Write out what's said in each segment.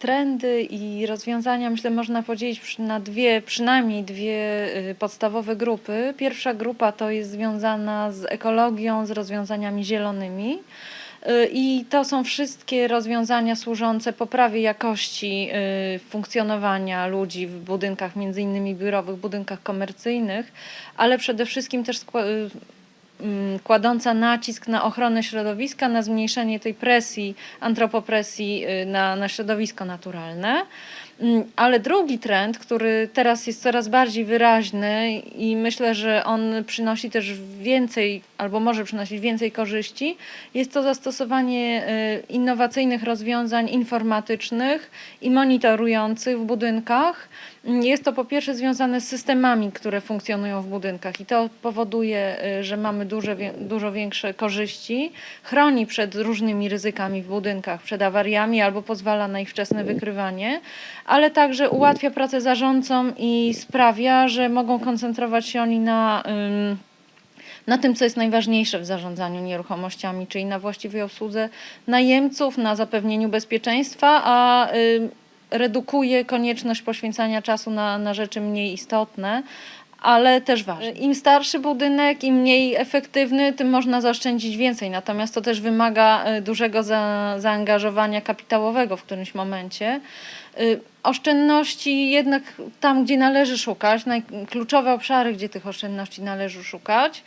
trendy i rozwiązania myślę można podzielić na dwie, przynajmniej dwie y, podstawowe grupy. Pierwsza grupa to jest związana z ekologią, z rozwiązaniami zielonymi. Y, I to są wszystkie rozwiązania służące poprawie jakości y, funkcjonowania ludzi w budynkach, między innymi biurowych, budynkach komercyjnych, ale przede wszystkim też kładąca nacisk na ochronę środowiska, na zmniejszenie tej presji, antropopresji y, na, na środowisko naturalne. Mm, Ale drugi trend, który teraz jest coraz bardziej wyraźny i myślę, że on przynosi też więcej, albo może przynosić więcej korzyści, jest to zastosowanie y, innowacyjnych rozwiązań informatycznych i monitorujących w budynkach. Mm, Jest to po pierwsze związane z systemami, które funkcjonują w budynkach i to powoduje, y, że mamy duże, dużo większe korzyści, chroni przed różnymi ryzykami w budynkach, przed awariami albo pozwala na ich wczesne wykrywanie, ale także ułatwia pracę zarządcom i sprawia, że mogą koncentrować się oni na. na tym, co jest najważniejsze w zarządzaniu nieruchomościami, czyli na właściwej obsłudze najemców, na zapewnieniu bezpieczeństwa, a redukuje konieczność poświęcania czasu na, na rzeczy mniej istotne. Ale też ważne. Im starszy budynek, im mniej efektywny, tym można zaoszczędzić więcej. Natomiast to też wymaga y, dużego za, zaangażowania kapitałowego w którymś momencie. Y, Oszczędności jednak tam, gdzie należy szukać, kluczowe obszary, gdzie tych oszczędności należy szukać,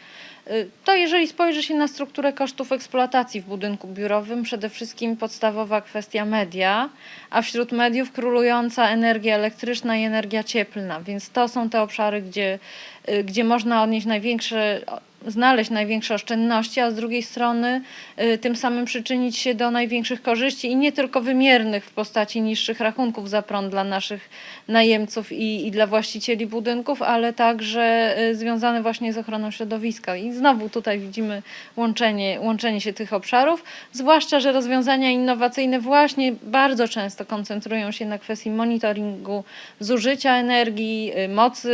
y, to jeżeli spojrzy się na strukturę kosztów eksploatacji w budynku biurowym, przede wszystkim podstawowa kwestia media, a wśród mediów królująca energia elektryczna i energia cieplna, więc to są te obszary, gdzie, y, gdzie można odnieść największe, znaleźć największe oszczędności, a z drugiej strony y, tym samym przyczynić się do największych korzyści i nie tylko wymiernych w postaci niższych rachunków za prąd dla naszych najemców i, i dla właścicieli budynków, ale także y, związane właśnie z ochroną środowiska. I znowu tutaj widzimy łączenie, łączenie się tych obszarów, zwłaszcza, że rozwiązania innowacyjne właśnie bardzo często koncentrują się na kwestii monitoringu zużycia energii, y, mocy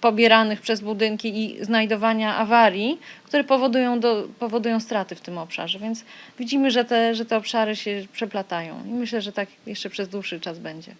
pobieranych przez budynki i znajdowania awarii, które powodują, do, powodują straty w tym obszarze. Więc widzimy, że te, że te obszary się przeplatają i myślę, że tak jeszcze przez dłuższy czas będzie.